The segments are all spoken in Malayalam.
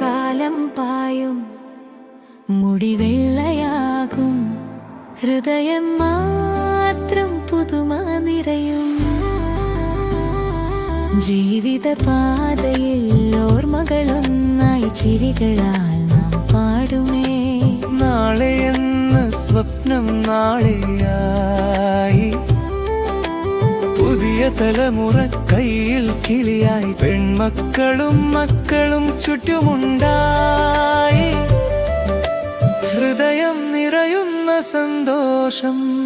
കാലം പായും മുടി വെള്ളയാകും. ഹൃദയം മാത്രം പുതുമ നിറയും. ജീവിത പാതയിൽ ഓർമ്മകളൊന്നായി ചിരികളാൽ നാം പാടുമേ. നാളെ എന്ന സ്വപ്നം നാളെയായി പുതിയ തലമുറ കയ്യിൽ കിളിയായി. പെൺമക്കളും മക്കളും ചുറ്റുമുണ്ടായി. ഹൃദയം നിറയുന്ന സന്തോഷം.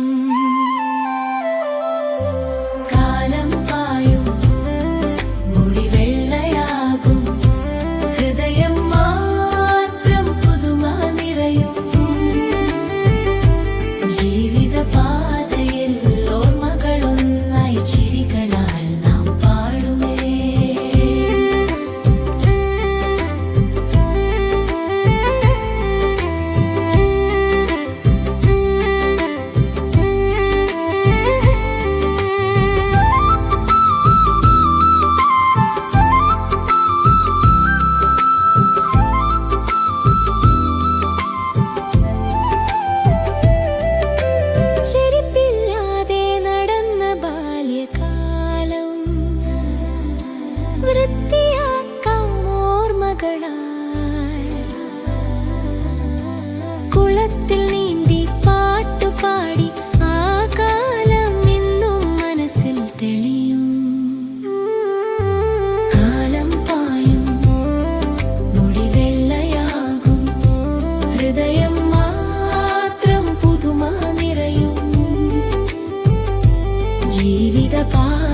ജീവിത പാതയിൽ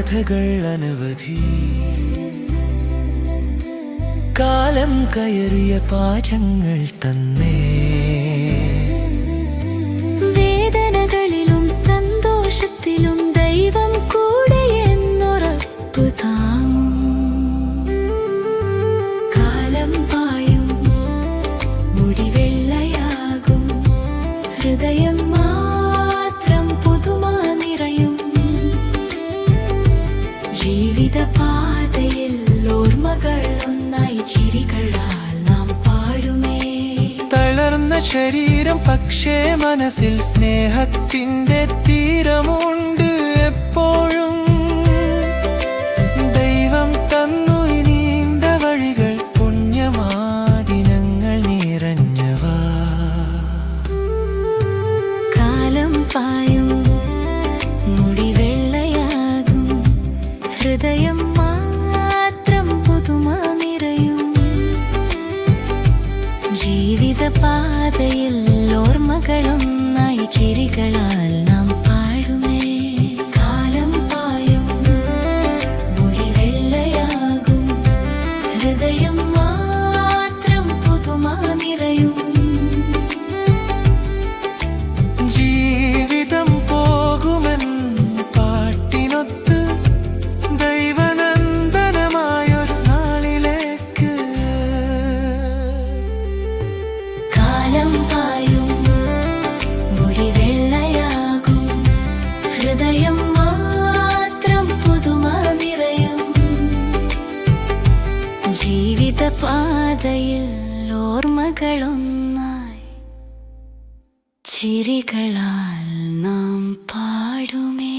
കഥകൾ അനവധി കാലം കയറിയ പാഠങ്ങൾ തന്നേ. വേദനകളിലും സന്തോഷത്തിലും ദൈവം കൂടെ എന്നുറപ്പു താങ്ങും. കാലം പായും മുടിവെള്ളയാകും ഹൃദയം മാത്രം ശരീരം പക്ഷേ മനസ്സിൽ സ്നേഹത്തിന്റെ തീരമുണ്ട്. പാതയിൽ ജീവിത പാതയിൽ ഓർമ്മകളൊന്നായി ചിരികളാൽ നാം പാടുമേ.